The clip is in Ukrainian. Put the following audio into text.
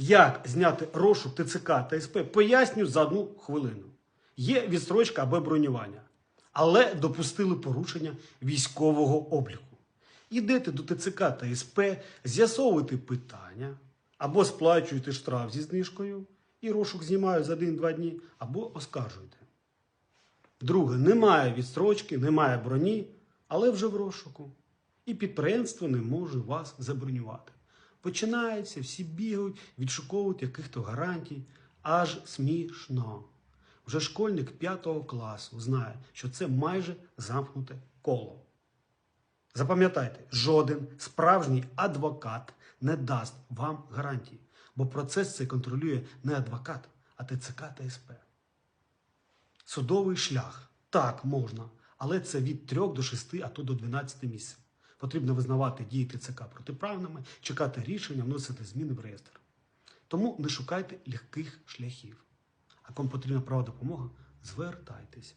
Як зняти розшук ТЦК та СП, поясню за одну хвилину. Є відстрочка або бронювання, але допустили порушення військового обліку. Ідете до ТЦК та СП, з'ясовуєте питання, або сплачуєте штраф зі знижкою, і розшук знімають за 1-2 дні, або оскаржуєте. Друге, немає відстрочки, немає броні, але вже в розшуку. І підприємство не може вас забронювати. Починається, всі бігають, відшуковують яких-то гарантій. Аж смішно. Вже школьник 5 класу знає, що це майже замкнуте коло. Запам'ятайте, жоден справжній адвокат не дасть вам гарантії, бо процес цей контролює не адвокат, а ТЦК та СП. Судовий шлях так можна, але це від 3 до 6, а то до 12 місяців. Потрібно визнавати дії ТЦК протиправними, чекати рішення, вносити зміни в реєстр. Тому не шукайте легких шляхів. А кому потрібна права допомога, звертайтесь.